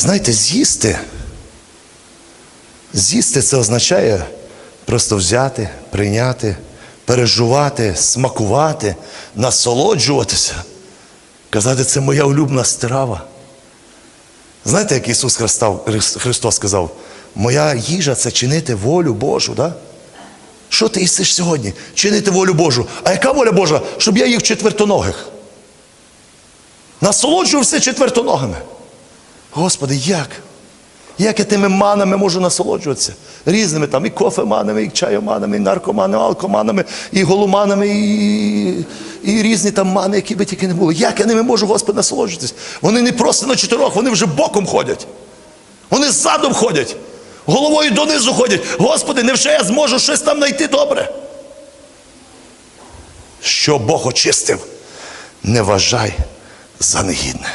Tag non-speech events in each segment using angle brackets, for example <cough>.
Знаєте, з'їсти. З'їсти це означає просто взяти, прийняти, пережувати, смакувати, насолоджуватися. Казати, це моя улюблена страва. Знаєте, як Ісус Христос сказав, моя їжа це чинити волю Божу. Да? Що ти їсиш сьогодні? Чинити волю Божу. А яка воля Божа? Щоб я їв четвертоногих. Насолоджувався четвертоногими. Господи, як? Як я тими манами можу насолоджуватися? Різними там і кофеманами, і чайоманами, і наркоманами, і алкоманами, і голуманами, і, і різні там мани, які би тільки не були. Як я ними можу, Господи, насолоджуватися? Вони не просто на чотирьох, вони вже боком ходять. Вони ззадом ходять, головою донизу ходять. Господи, невже я зможу щось там знайти добре? Що Бог очистив, не вважай за негідне.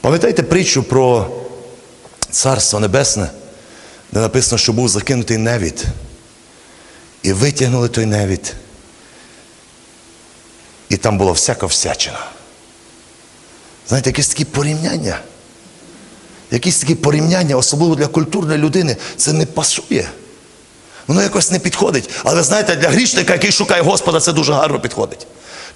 Пам'ятаєте притчу про Царство Небесне, де написано, що був закинутий невід. І витягнули той невід. І там була всяка всячина. Знаєте, якісь такі порівняння. Якісь такі порівняння, особливо для культурної людини, це не пасує. Воно якось не підходить. Але знаєте, для грішника, який шукає Господа, це дуже гарно підходить.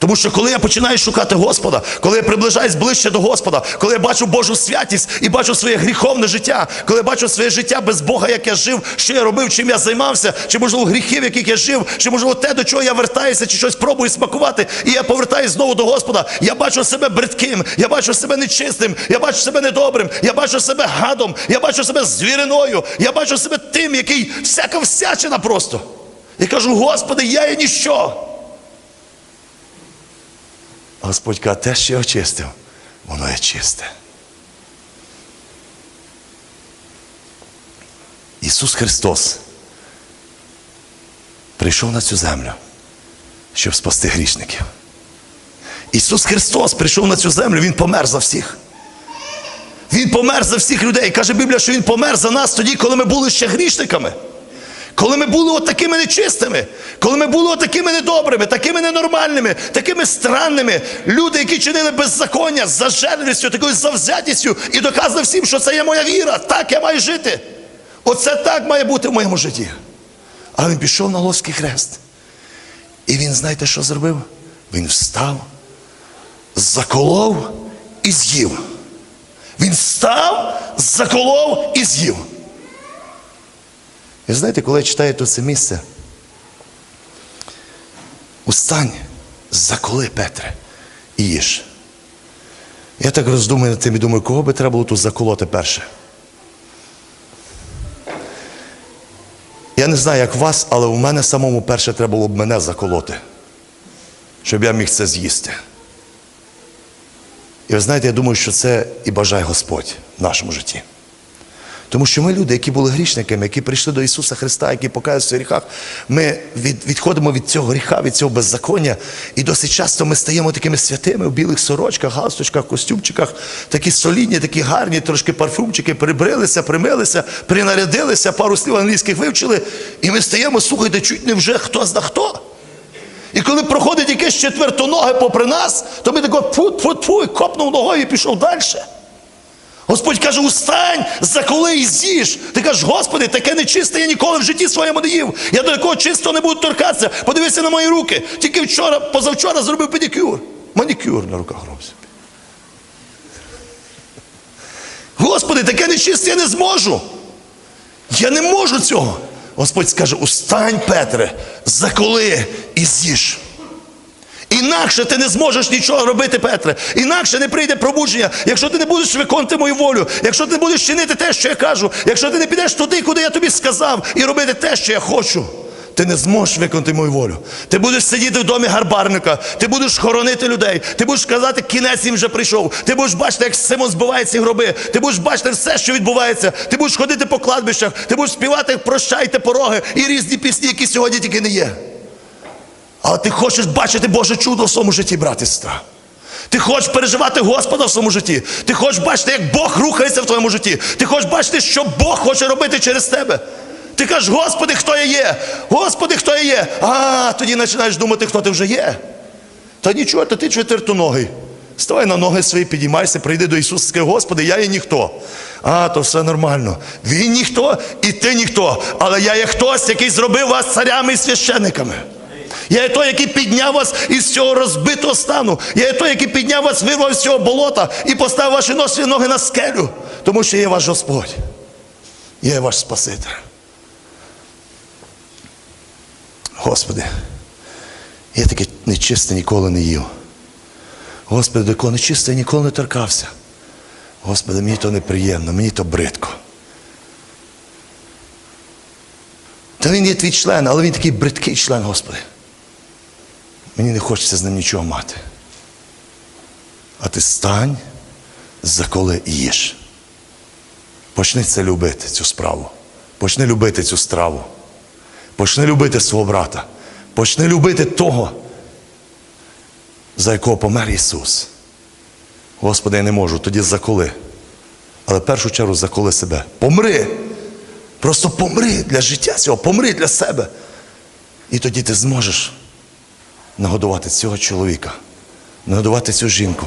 Тому що коли я починаю шукати Господа, коли я приближаюсь ближче до Господа, коли я бачу Божу святість і бачу своє гріховне життя, коли я бачу своє життя без Бога, як я жив, що я робив, чим я займався, чи можливо гріхи, в яких я жив, чи можливо те, до чого я вертаюся, чи щось пробую смакувати, і я повертаюся знову до Господа. Я бачу себе бридким, я бачу себе нечистим, я бачу себе недобрим, я бачу себе гадом, я бачу себе звіриною, я бачу себе тим, який всяка всячина просто. І кажу, Господи, я є ніщо. Господь каже, те, що я очистив, воно є чисте. Ісус Христос прийшов на цю землю, щоб спасти грішників. Ісус Христос прийшов на цю землю, Він помер за всіх. Він помер за всіх людей. Каже Біблія, що Він помер за нас тоді, коли ми були ще грішниками. Коли ми були от нечистими, коли ми були от такими недобрими, такими ненормальними, такими странними, люди, які чинили беззаконня з зажерливістю, такою завзятістю і доказали всім, що це є моя віра, так я маю жити. Оце так має бути в моєму житті. А він пішов на Лоський хрест. І він, знаєте, що зробив? Він встав, заколов і з'їв. Він встав, заколов і з'їв. І знаєте, коли я читаю це місце, устань, заколи Петре і їж. Я так роздумую над тим і думаю, кого би треба було тут заколоти перше. Я не знаю, як вас, але у мене самому перше треба було б мене заколоти, щоб я міг це з'їсти. І ви знаєте, я думаю, що це і бажає Господь в нашому житті. Тому що ми люди, які були грішниками, які прийшли до Ісуса Христа, які покаються в гріхах, ми від, відходимо від цього гріха, від цього беззаконня. І досить часто ми стаємо такими святими в білих сорочках, галстучках, костюмчиках, такі солідні, такі гарні, трошки парфумчики, прибрилися, примилися, принарядилися, пару слів англійських вивчили. І ми стаємо, слухайте, чуть не вже хто зна хто. І коли проходить якесь четвертоноге попри нас, то ми тако фу-фу-фу, і копнув ногою і пішов далі. Господь каже, устань, заколи і з'їж. Ти кажеш, Господи, таке нечисте я ніколи в житті своєму не їв. Я до такого чистого не буду торкатися. Подивися на мої руки. Тільки вчора, позавчора зробив педикюр. Манікюр на руках робився. Господи, таке нечисте я не зможу. Я не можу цього. Господь скаже: устань, Петре, заколи і з'їж. Інакше ти не зможеш нічого робити, Петре. Інакше не прийде пробудження, якщо ти не будеш виконувати мою волю, якщо ти не будеш чинити те, що я кажу, якщо ти не підеш туди, куди я тобі сказав, і робити те, що я хочу. Ти не зможеш виконати мою волю. Ти будеш сидіти в домі гарбарника, ти будеш хоронити людей, ти будеш казати, кінець їм вже прийшов. Ти будеш бачити, як Симон збиває ці гроби. Ти будеш бачити все, що відбувається. Ти будеш ходити по кладбищах, ти будеш співати Прощайте пороги і різні пісні, які сьогодні тільки не є. Але ти хочеш бачити Боже чудо в своєму житті, брат і сестра. Ти хочеш переживати Господа в своєму житті. Ти хочеш бачити, як Бог рухається в твоєму житті. Ти хочеш бачити, що Бог хоче робити через тебе. Ти кажеш, Господи, хто я є? Господи, хто я є? А тоді починаєш думати, хто ти вже є. Та нічого, то ти четвертоногий. Ставай на ноги свої, підіймайся, прийди до Ісуса, скажи, Господи, я є ніхто. А, то все нормально. Він ніхто, і ти ніхто. Але я є хтось, який зробив вас царями і священниками. Я є той, який підняв вас із цього розбитого стану. Я є той, який підняв вас, вирвав з цього болота і поставив ваші носи ноги на скелю. Тому що є ваш Господь. Я є ваш Спаситель. Господи, я таке нечисте ніколи не їв. Господи, до кого нечисте я ніколи не торкався. Господи, мені то неприємно, мені то бридко. Та він є твій член, але він такий бридкий член, Господи. Мені не хочеться з ним нічого мати. А ти стань, заколи і їж. Почни це любити, цю справу. Почни любити цю страву. Почни любити свого брата. Почни любити того, за якого помер Ісус. Господи, я не можу, тоді заколи. Але в першу чергу заколи себе. Помри. Просто помри для життя цього, помри для себе. І тоді ти зможеш нагодувати цього чоловіка, нагодувати цю жінку,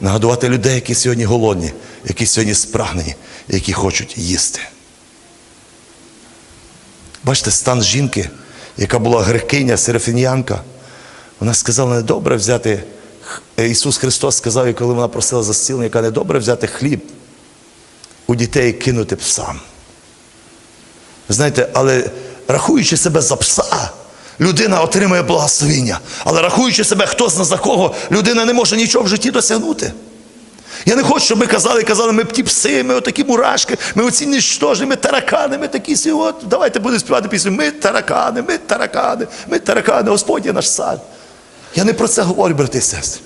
нагодувати людей, які сьогодні голодні, які сьогодні спрагнені, які хочуть їсти. Бачите, стан жінки, яка була грекиня, серафінянка, вона сказала, не добре взяти. Ісус Христос сказав, їй, коли вона просила за зцілення, яка не добре взяти хліб у дітей кинути псам. Знаєте, але рахуючи себе за пса, людина отримує благословіння. Але рахуючи себе хто зна за кого, людина не може нічого в житті досягнути. Я не хочу, щоб ми казали, казали, ми ті пси, ми отакі мурашки, ми оці нічтожні, ми таракани, ми такі сі, от, давайте будемо співати пісню. Ми таракани, ми таракани, ми таракани, Господь є наш цар. Я не про це говорю, брати і сестри.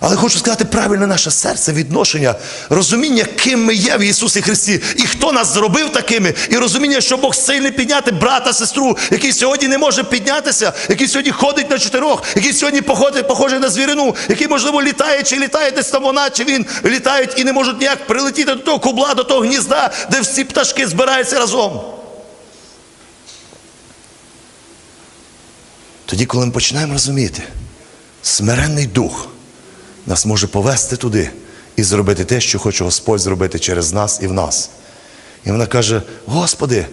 Але хочу сказати правильне наше серце, відношення, розуміння, ким ми є в Ісусі Христі, і хто нас зробив такими, і розуміння, що Бог сильний підняти брата, сестру, який сьогодні не може піднятися, який сьогодні ходить на чотирьох, який сьогодні походить, похожий на звірину, який, можливо, літає, чи літає десь там вона, чи він літають і не можуть ніяк прилетіти до того кубла, до того гнізда, де всі пташки збираються разом. Тоді, коли ми починаємо розуміти, смиренний дух нас може повести туди і зробити те, що хоче Господь зробити через нас і в нас. І вона каже: Господи,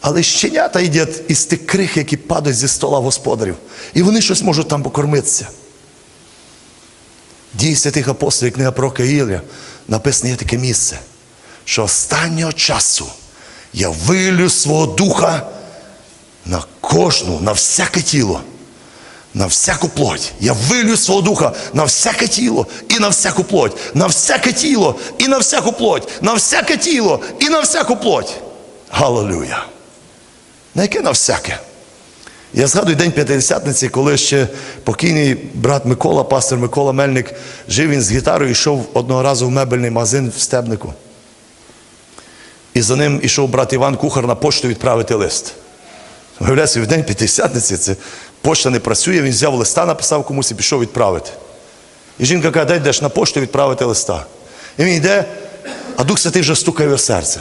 але щенята їдять із тих крих, які падають зі стола господарів, і вони щось можуть там покормитися. Дії святих апостолів, книга про Ілля, написано є таке місце, що останнього часу я вилю свого духа на кожну, на всяке тіло на всяку плоть. Я вилю свого духа на всяке тіло і на всяку плоть, на всяке тіло і на всяку плоть, на всяке тіло і на всяку плоть. Галилуя. На яке на всяке? Я згадую День П'ятидесятниці, коли ще покійний брат Микола, пастор Микола Мельник, жив він з гітарою, йшов одного разу в мебельний магазин в Стебнику. І за ним ішов брат Іван Кухар на пошту відправити лист. Виявляється, в день п'ятдесятниці це пошта не працює, він взяв листа, написав комусь і пішов відправити. І жінка каже, дай йдеш на пошту відправити листа. І він йде, а Дух Святий вже стукає в серце.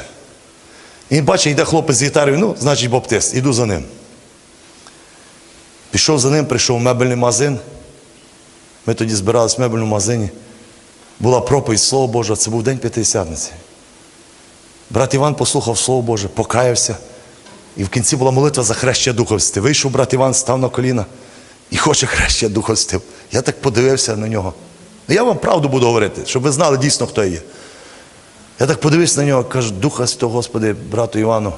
І він бачить, йде хлопець з гітарою, ну, значить, баптист, іду за ним. Пішов за ним, прийшов в мебельний магазин. Ми тоді збирались в мебельному магазині. Була проповідь Слово Боже, це був день п'ятдесятниці. Брат Іван послухав Слово Боже, покаявся. І в кінці була молитва за хрещення духовстві. Вийшов брат Іван, став на коліна і хоче хрещення духовстві. Я так подивився на нього. Ну, я вам правду буду говорити, щоб ви знали дійсно, хто є. Я так подивився на нього, кажу, Духа Святого, Господи, брату Івану.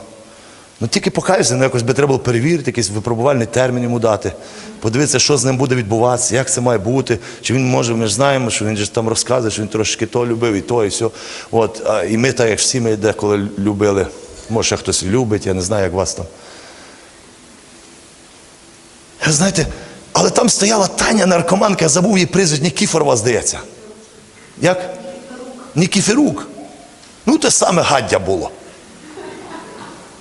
Ну тільки покаюся, ну якось би треба було перевірити, якийсь випробувальний термін йому дати, подивитися, що з ним буде відбуватися, як це має бути. Чи він може, ми ж знаємо, що він же там розказує, що він трошки то любив, і то, і все. От, і ми, так як всі ми деколи любили. Може, хтось любить, я не знаю, як вас там. Знаєте, але там стояла Таня наркоманка, я забув її прізвище, Нікіфорова, здається. Як? Нікіферук. Ну, те саме гаддя було.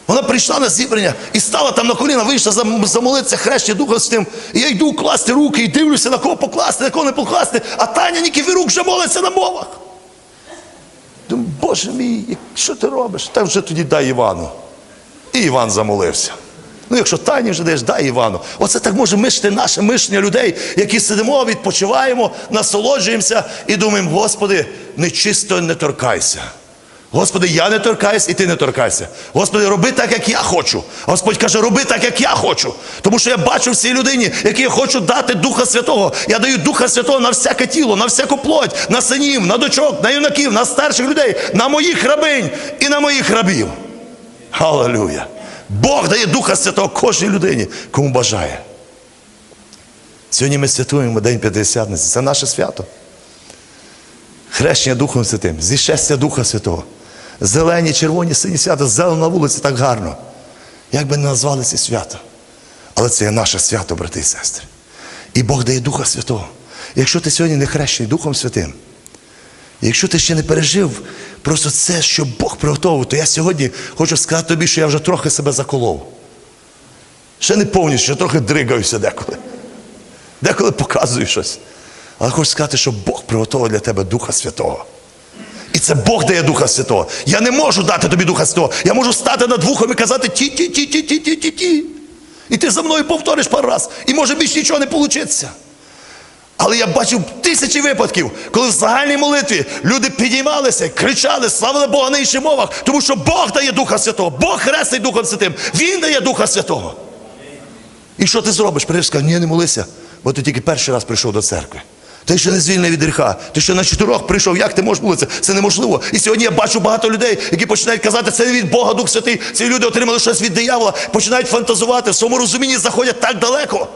Вона прийшла на зібрання і стала там на коліна, вийшла зам- замолитися хрещення Духа Святим. І я йду класти руки і дивлюся, на кого покласти, на кого не покласти. А Таня Нікіферук вже молиться на мовах. Думаю, Боже мій, що ти робиш? Та вже тоді дай Івану. І Іван замолився. Ну, якщо тайні вже даєш, дай Івану. Оце так може мишити наше мишення людей, які сидимо, відпочиваємо, насолоджуємося і думаємо, Господи, нечисто не торкайся. Господи, я не торкаюсь і ти не торкайся. Господи, роби так, як я хочу. Господь каже, роби так, як я хочу. Тому що я бачу в цій людині, якій я хочу дати Духа Святого. Я даю Духа Святого на всяке тіло, на всяку плоть, на синів, на дочок, на юнаків, на старших людей, на моїх рабинь і на моїх рабів. Халилюя! Бог дає Духа Святого кожній людині, кому бажає. Сьогодні ми святуємо День П'ятдесятниці. Це наше свято. Хрещення Духом Святим, зішестя Духа Святого. Зелені, червоні, сині свята, зелено на вулиці так гарно. Як би не назвали це свято. Але це є наше свято, брати і сестри. І Бог дає Духа Святого. Якщо ти сьогодні не хрещений Духом Святим, якщо ти ще не пережив просто це, що Бог приготовив, то я сьогодні хочу сказати тобі, що я вже трохи себе заколов. Ще не повністю, ще трохи дригаюся деколи. Деколи показую щось. Але хочу сказати, що Бог приготував для тебе Духа Святого. І це Бог дає Духа Святого. Я не можу дати тобі Духа Святого. Я можу стати над вухом і казати ті-ті-ті-ті-ті-ті-ті. І ти за мною повториш пару раз. І може більше нічого не вийде. Але я бачив тисячі випадків, коли в загальній молитві люди підіймалися, кричали, славили Бога на інших мовах, тому що Бог дає Духа Святого, Бог хрестить Духом Святим, Він дає Духа Святого. І що ти зробиш? Прийдеш скажеш, ні, не молися, бо ти тільки перший раз прийшов до церкви. Ти ще не звільнений від гріха. Ти ще на чотирьох прийшов, як ти можеш молитися? Це неможливо. І сьогодні я бачу багато людей, які починають казати, це не від Бога Дух Святий. Ці люди отримали щось від диявола, починають фантазувати, в своєму розумінні заходять так далеко,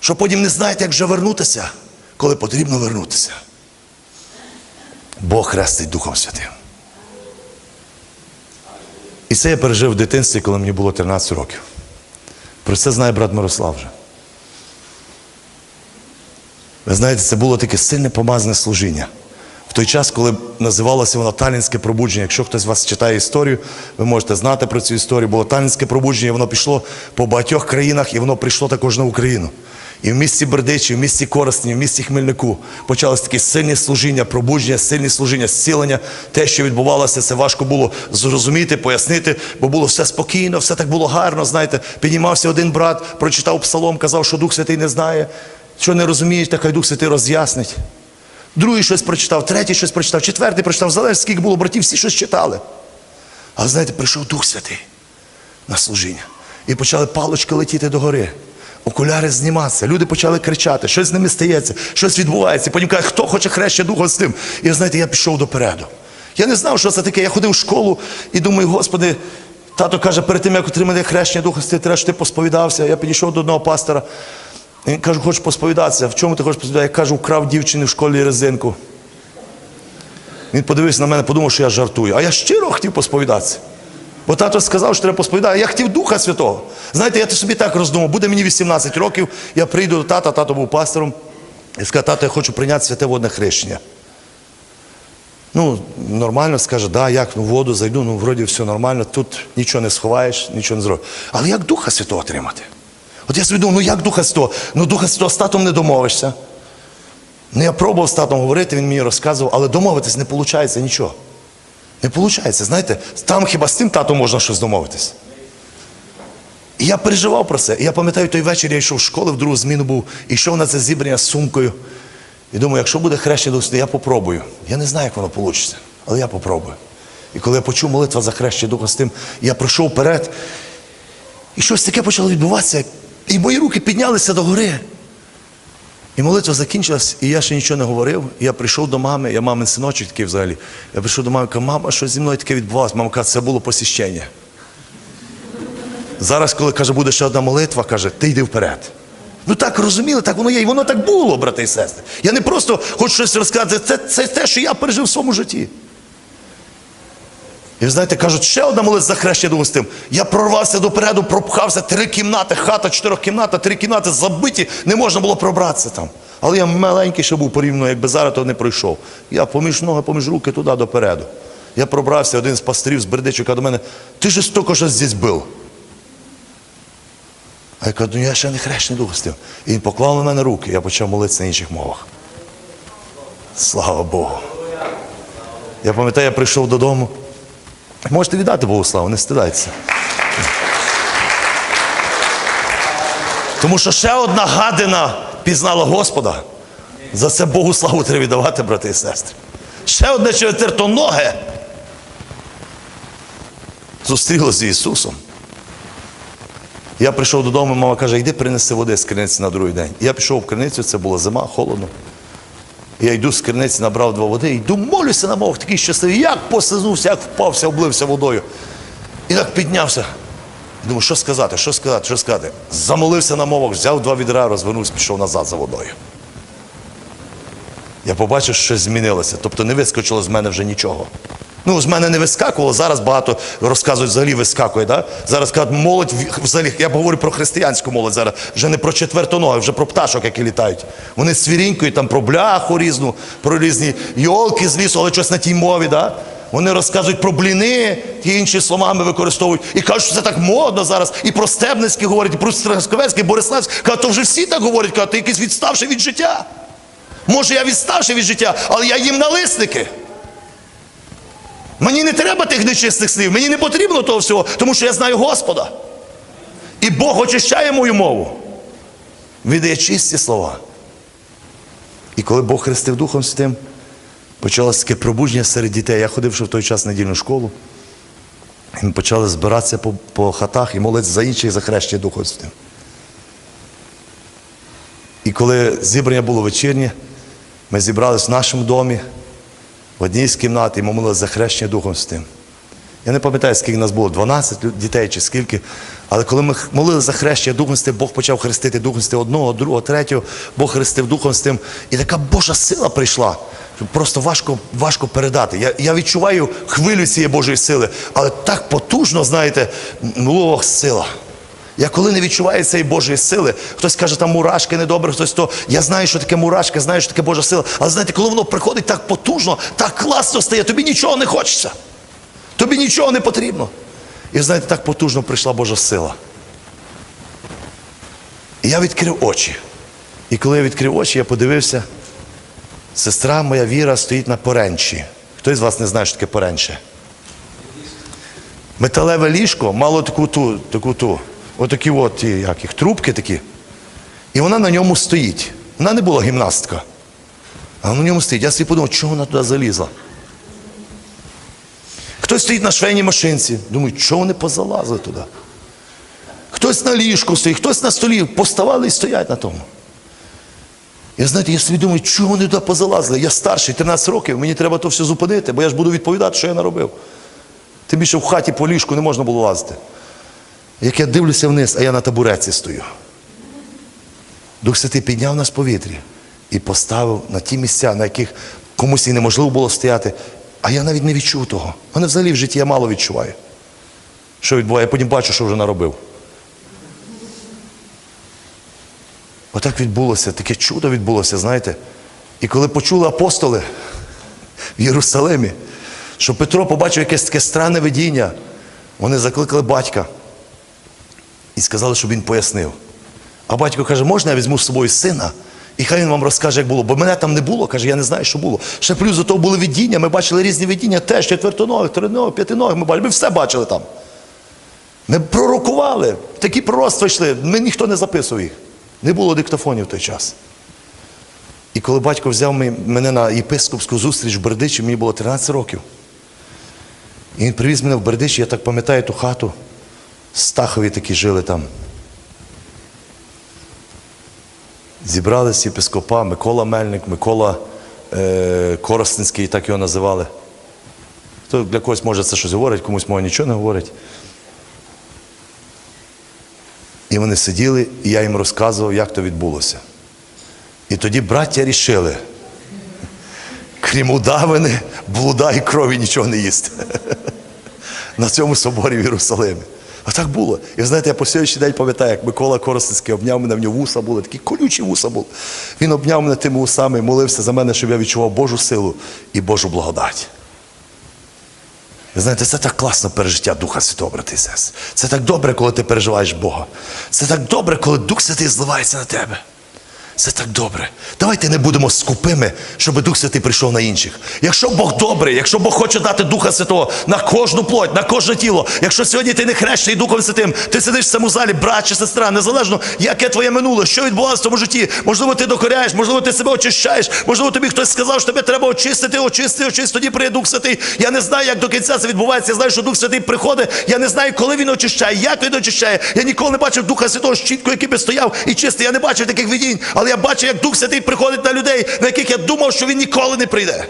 що потім не знають, як вже вернутися, коли потрібно вернутися. Бог хрестить Духом Святим. І це я пережив в дитинстві, коли мені було 13 років. Про це знає брат Мирослав вже. Ви знаєте, це було таке сильне помазане служіння. В той час, коли називалося воно Талінське пробудження. Якщо хтось з вас читає історію, ви можете знати про цю історію. Було Талінське пробудження, воно пішло по багатьох країнах, і воно прийшло також на Україну. І в місті Бердичі, в місті Коростені, в місті Хмельнику почалось таке сильне служіння, пробудження, сильне служіння, зцілення. Те, що відбувалося, це важко було зрозуміти, пояснити, бо було все спокійно, все так було гарно. Знаєте, піднімався один брат, прочитав псалом, казав, що Дух Святий не знає. Що не розумієш, так хай Дух Святий роз'яснить. Другий щось прочитав, третій щось прочитав, четвертий прочитав, залежить, скільки було братів, всі щось читали. Але знаєте, прийшов Дух Святий на служіння. І почали палочки летіти догори. Окуляри зніматися, люди почали кричати, щось з ними стається, щось відбувається. Потім кажуть, хто хоче хреща Духа з тим. І знаєте, я пішов допереду. Я не знав, що це таке. Я ходив в школу і думаю, Господи, тато каже, перед тим, як отримати хрещення Духа Святого, треба, щоб ти посповідався. Я підійшов до одного пастора. Він каже, хочеш посповідатися? В чому ти хочеш посповідатися? Я кажу, вкрав дівчини в школі резинку. Він подивився на мене, подумав, що я жартую. А я щиро хотів посповідатися. Бо тато сказав, що треба посповідати. Я хотів Духа Святого. Знаєте, я собі так роздумав, буде мені 18 років, я прийду до тата, тато був пастором, і скажу, тато, я хочу прийняти святе водне хрещення. Ну, нормально скаже, да, як ну, воду зайду, ну вроді все нормально, тут нічого не сховаєш, нічого не зробиш. Але як Духа Святого отримати? От я собі думав, ну як Духа Святого? Ну Духа Святого з татом не домовишся. Ну я пробував з татом говорити, він мені розказував, але домовитись не виходить нічого. Не виходить, знаєте, там хіба з тим татом можна щось домовитись. І я переживав про це. І я пам'ятаю, той вечір я йшов в школу, в другу зміну був, і йшов на це зібрання з сумкою. І думаю, якщо буде хрещення Святого, я попробую. Я не знаю, як воно вийде, але я попробую. І коли я почув молитва за хрещення Духа з тим, я пройшов вперед, і щось таке почало відбуватися. І мої руки піднялися до гори. І молитва закінчилась, і я ще нічого не говорив. Я прийшов до мами, я мамин синочок такий взагалі. Я прийшов до мами кажу, мама, що зі мною таке відбувалося? Мама каже, це було посіщення. Зараз, коли каже, буде ще одна молитва, каже, ти йди вперед. Ну так розуміли, так воно є. І воно так було, брати і сестри. Я не просто хочу щось розказати, це, це те, що я пережив в своєму житті. І ви знаєте, кажуть, ще одна молитва за хрещення Духом Святим. Я прорвався допереду, пропхався, три кімнати, хата, чотирьохкімната, три кімнати забиті, не можна було пробратися там. Але я маленький ще був порівняно, якби зараз то не пройшов. Я поміж ноги, поміж руки туди допереду. Я пробрався, один з пасторів з Бердичука до мене, ти ж стільки що здесь був. А я кажу, ну я ще не хрещений Дух Святим. І він поклав на мене руки, я почав молитися на інших мовах. Слава Богу. Я пам'ятаю, я прийшов додому. Можете віддати Богу славу, не стидайтеся. Тому що ще одна гадина пізнала Господа. За це Богу славу треба віддавати, брати і сестри. Ще одне четвертоноге зустрілося з Ісусом. Я прийшов додому, мама каже, йди принеси води з криниці на другий день. Я пішов в криницю, це була зима, холодно. Я йду з криниці, набрав два води, йду, молюся на мовах, такий щасливий, як посизнувся, як впався, облився водою. І так піднявся. Думаю, що сказати, що сказати, що сказати. Замолився на мовах, взяв два відра, розвернувся, пішов назад за водою. Я побачив, що щось змінилося. Тобто не вискочило з мене вже нічого. Ну, з мене не вискакувало, зараз багато розказують, взагалі вискакує. Да? Зараз кажуть, молодь взагалі, я говорю про християнську молодь зараз, вже не про четвертоноги, вже про пташок, які літають. Вони свірінькою там про бляху різну, про різні йолки з лісу, але щось на тій мові. Да? Вони розказують про бліни, ті інші словами використовують. І кажуть, що це так модно зараз. І про Стебницький говорять, і про Страсковецький, Бориславський. Кажуть, то вже всі так говорять, кажуть, ти якийсь відставший від життя. Може, я відставший від життя, але я їм налисники. Мені не треба тих нечистих слів, мені не потрібно того всього, тому що я знаю Господа. І Бог очищає мою мову. Віддає чисті слова. І коли Бог хрестив Духом Святим, почалося таке пробудження серед дітей. Я ходив ще в той час в недільну школу. І ми почали збиратися по, по хатах і молитися за інших за хрещення Духом Святим. І коли зібрання було вечірнє, ми зібрались в нашому домі, в одній з кімнат, і ми молилися за хрещення Духом Святим. Я не пам'ятаю, скільки нас було, 12 дітей чи скільки. Але коли ми молилися за хрещення Духом Святим, Бог почав хрестити Духом Святим одного, другого, третього, Бог хрестив Духом Святим. І така Божа сила прийшла. Просто важко, важко передати. Я, я відчуваю хвилю цієї Божої сили, але так потужно, знаєте, було сила. Я коли не відчуваю цієї Божої сили, хтось каже, там мурашки недобре, хтось то. Я знаю, що таке мурашки, знаю, що таке Божа сила. Але знаєте, коли воно приходить так потужно, так класно стає, тобі нічого не хочеться. Тобі нічого не потрібно. І знаєте, так потужно прийшла Божа сила. І я відкрив очі. І коли я відкрив очі, я подивився, сестра моя Віра стоїть на поренчі. Хтось з вас не знає, що таке поренче? Металеве ліжко мало таку ту, таку ту, отакі от як їх, трубки такі. І вона на ньому стоїть. Вона не була гімнастка. А вона на ньому стоїть. Я собі подумав, чого вона туди залізла? Хтось стоїть на швейній машинці. Думаю, чого вони позалазили туди? Хтось на ліжку стоїть, хтось на столі. Поставали і стоять на тому. Я знаєте, я собі думаю, чого вони туди позалазили? Я старший, 13 років, мені треба то все зупинити, бо я ж буду відповідати, що я наробив. Тим більше в хаті по ліжку не можна було лазити. Як я дивлюся вниз, а я на табуреці стою. Дух Святий підняв нас в повітрі і поставив на ті місця, на яких комусь і неможливо було стояти. А я навіть не відчув того. Мене взагалі в житті я мало відчуваю. Що відбуває, я потім бачу, що вже наробив. Отак відбулося, таке чудо відбулося, знаєте. І коли почули апостоли в Єрусалимі, що Петро побачив якесь таке странне видіння, вони закликали батька і сказали, щоб він пояснив. А батько каже, можна я візьму з собою сина? І хай він вам розкаже, як було. Бо мене там не було, каже, я не знаю, що було. Ще плюс до того були видіння, ми бачили різні видіння, теж четвертоногих, триногих, п'ятиногих, ми бачили, ми все бачили там. Ми пророкували, такі пророцтва йшли, ми ніхто не записував їх. Не було диктофонів в той час. І коли батько взяв мене на єпископську зустріч в Бердичі, мені було 13 років. І він привіз мене в Бердичі, я так пам'ятаю ту хату. Стахові такі жили там. Зібрались єпископа Микола Мельник, Микола е, Коростенський, так його називали. Хто для когось може це щось говорить, комусь може нічого не говорить. І вони сиділи, і я їм розказував, як то відбулося. І тоді браття рішили, крім удавини, блуда і крові нічого не їсти. <laughs> На цьому соборі в Єрусалимі. А було. І знаєте, я по сьогоднішній день пам'ятаю, як Микола Коростенський обняв мене, в нього вуса були, такі колючі вуса були. Він обняв мене тими вусами молився за мене, щоб я відчував Божу силу і Божу благодать. Ви знаєте, це так класно пережиття Духа Святого, брати і сестри. Це так добре, коли ти переживаєш Бога. Це так добре, коли Дух Святий зливається на тебе. Це так добре. Давайте не будемо скупими, щоб Дух Святий прийшов на інших. Якщо Бог добрий, якщо Бог хоче дати Духа Святого на кожну плоть, на кожне тіло, якщо сьогодні ти не хрещений Духом Святим, ти сидиш в цьому залі, брат чи сестра, незалежно, яке твоє минуле, що відбувалося в тому житті. Можливо, ти докоряєш, можливо, ти себе очищаєш, можливо, тобі хтось сказав, що тебе треба очистити, очисти, очисти, тоді прийде Дух Святий. Я не знаю, як до кінця це відбувається. Я знаю, що Дух Святий приходить. Я не знаю, коли він очищає, як він очищає. Я ніколи не бачив Духа Святого чітко, який би стояв і чистий. Я не бачив таких видінь, але я бачу, як Дух Святий приходить на людей, на яких я думав, що він ніколи не прийде.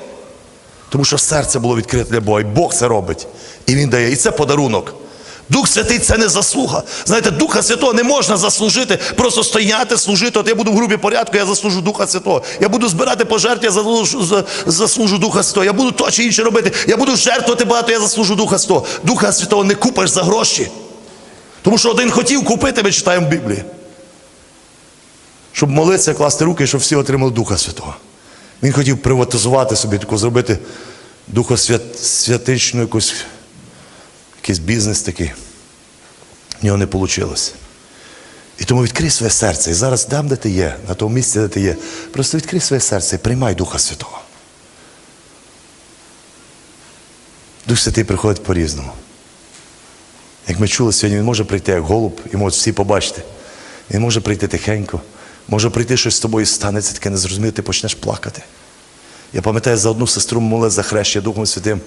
Тому що серце було відкрите для Бога, і Бог це робить. І Він дає. І це подарунок. Дух Святий це не заслуга. Знаєте, Духа Святого не можна заслужити, просто стояти, служити. От я буду в групі порядку, я заслужу Духа Святого. Я буду збирати пожертви, я заслужу, заслужу Духа Святого. Я буду то чи інше робити. Я буду жертвувати багато, я заслужу Духа Святого. Духа Святого не купиш за гроші. Тому що один хотів купити, ми читаємо в Біблії. Щоб молитися, класти руки, щоб всі отримали Духа Святого. Він хотів приватизувати собі, таку зробити духосвятичну якусь, якийсь бізнес такий. В нього не вийшло. І тому відкрий своє серце. І зараз там, де ти є, на тому місці, де ти є, просто відкрий своє серце і приймай Духа Святого. Дух Святий приходить по-різному. Як ми чули сьогодні, він може прийти як голуб, і можуть всі побачити. Він може прийти тихенько, може прийти щось з тобою і станеться, таке незрозуміле, ти почнеш плакати. Я пам'ятаю, за одну сестру ми молилися за хрещення Духом Святим.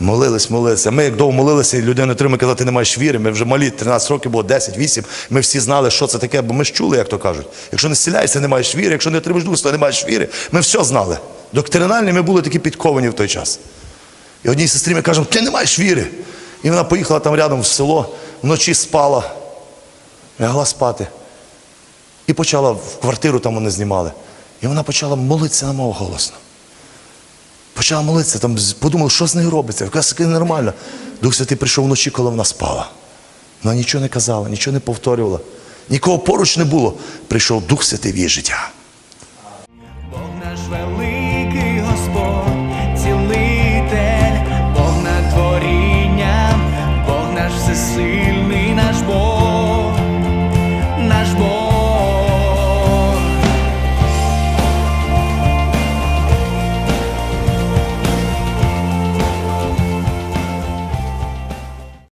Молились, молилися. Ми як довго молилися, і людина отримає казати, ти не маєш віри. Ми вже малі, 13 років було, 10, 8. Ми всі знали, що це таке, бо ми ж чули, як то кажуть. Якщо не зціляєшся, не маєш віри, якщо не отримаєш Дух, то не маєш віри. Ми все знали. Доктринальні ми були такі підковані в той час. І одній сестрі ми кажемо, ти не маєш віри. І вона поїхала там рядом в село, вночі спала, лягла спати. І почала в квартиру там вони знімали. І вона почала молитися на мову голосно. Почала молитися, там подумала, що з нею робиться, якась таке нормально. Дух Святий прийшов вночі, коли вона спала. Вона нічого не казала, нічого не повторювала. Нікого поруч не було. Прийшов Дух Святий в її життя. Бог наш великий Господь, цілитель, Бог над Бог наш всесильний.